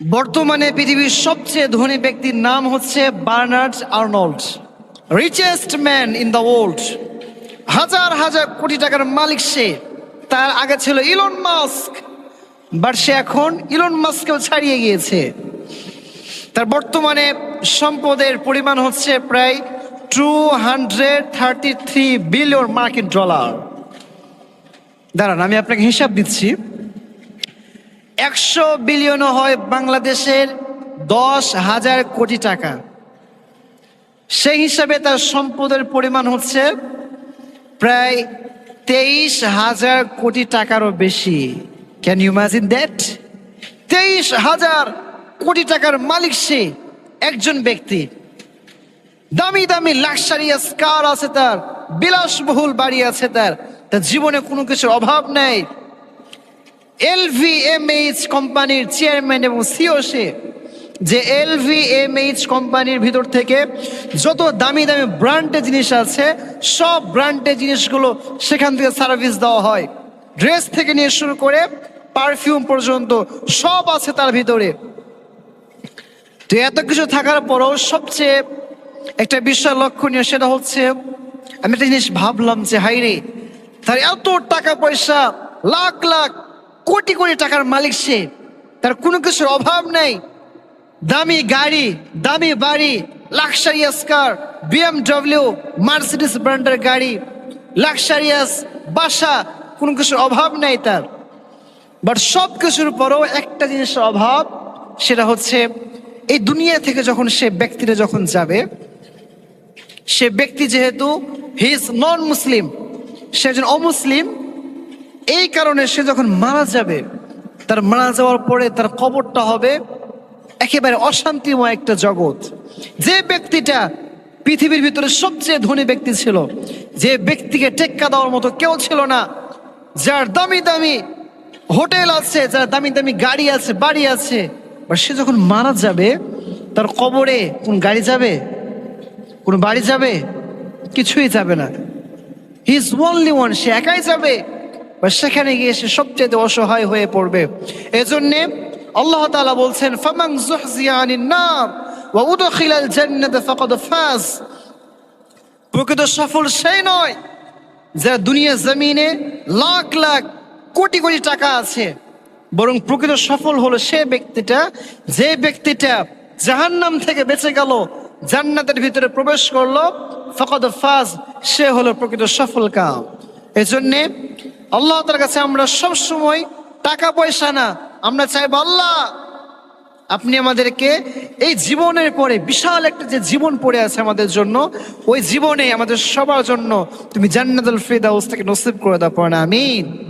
বর্তমানে পৃথিবীর সবচেয়ে ধনী ব্যক্তির নাম হচ্ছে Bernard Arnold richest man in the world হাজার হাজার কোটি টাকার মালিক সে। তার আগে ছিল ইলন মাস্ক বাট সে এখন ইলন মাস্ককেও ছাড়িয়ে গিয়েছে। তার বর্তমানে সম্পদের পরিমাণ হচ্ছে প্রায় two hundred thirty three billion মার্কিন ডলার। দাঁড়ান, আমি আপনাকে হিসাব দিচ্ছি। একশো বিলিয়নও হয় বাংলাদেশের দশ হাজার কোটি টাকা। সেই হিসাবে তার সম্পদের পরিমাণ হচ্ছে প্রায় তেইশ হাজার কোটি টাকারও বেশি। ক্যান ইউ ইমাজিন দ্যাট তেইশ হাজার কোটি টাকার মালিক সে একজন ব্যক্তি। দামি দামি লাক্সারিয়াস কার আছে তার, বিলাসবহুল বাড়ি আছে তার। তার জীবনে কোনো কিছুর অভাব নেই। এলভিএমএইচ কোম্পানির চেয়ারম্যান এবং সিও সে, যে এলভিএমএইচ কোম্পানির ভিতর থেকে যত দামি দামি ব্র্যান্ডের জিনিস আছে, সব ব্র্যান্ডের জিনিসগুলো সেখান থেকে সার্ভিস দেওয়া হয়। ড্রেস থেকে নিয়ে শুরু করে পারফিউম পর্যন্ত সব আছে তার ভিতরে। তো এত কিছু থাকার পরও সবচেয়ে একটা বিষয় লক্ষণীয় সেটা হচ্ছে, আমি একটা জিনিস ভাবলাম যে হাইরে তার এত টাকা পয়সা, লাখ লাখ কোটি কোটি টাকার মালিক সে। তার কোনো কিছুর অভাব নেই। দামি গাড়ি, দামি বাড়ি লাক্সারিয়াস কার বিএমডব্লিউ মার্সিডিস ব্র্যান্ডের গাড়ি লাক্সারিয়াস বাসা, কোনো কিছুর অভাব নেই তার। বাট সব কিছুর পরেও একটা জিনিসের অভাব, সেটা হচ্ছে এই দুনিয়া থেকে যখন সে ব্যক্তিটা যখন যাবে, সে ব্যক্তি যেহেতু হি ইজ নন মুসলিম সে একজন অমুসলিম এই কারণে সে যখন মারা যাবে, তার মারা যাওয়ার পরে তার কবরটা হবে একেবারে অশান্তিময় একটা জগৎ। যে ব্যক্তিটা পৃথিবীর ভিতরে সবচেয়ে ধনী ব্যক্তি ছিল, যে ব্যক্তিকে টেক্কা দেওয়ার মতো কেউ ছিল না, যার দামি দামি হোটেল আছে, যার দামি দামি গাড়ি আছে, বাড়ি আছে। বা সে যখন মারা যাবে, তার কবরে কোন গাড়ি যাবে, কোন বাড়ি যাবে, কিছুই যাবে না। হি ইজ ওনলি ওয়ান সে একাই যাবে। সেখানে গিয়ে সে সবচেয়ে অসহায় হয়ে পড়বে। এজন্যে আল্লাহ তালা বলছেন, ফামান যুহজিয়া আনিন নার ওয়া উদখিলাল জান্নাত প্রকৃত সফল সেই নয় যারা দুনিয়া জমিনে লাখ লাখ কোটি কোটি টাকা আছে। বরং প্রকৃত সফল হলো সে ব্যক্তিটা, যে ব্যক্তিটা জাহান্নাম থেকে বেঁচে গেল, জান্নাতের ভিতরে প্রবেশ করল, ফকদ ফাজ, সে হলো প্রকৃত সফল কাম। এজন্যে আল্লাহ তার কাছে আমরা সব সময় টাকা পয়সা না, আমরা চাইব আল্লাহ। আপনি আমাদেরকে এই জীবনের পরে বিশাল একটা যে জীবন পড়ে আছে আমাদের জন্য, ওই জীবনে আমাদের সবার জন্য তুমি জান্নাতুল ফিরদাউস থেকে নসিব করে দাও, পড়া আমিন।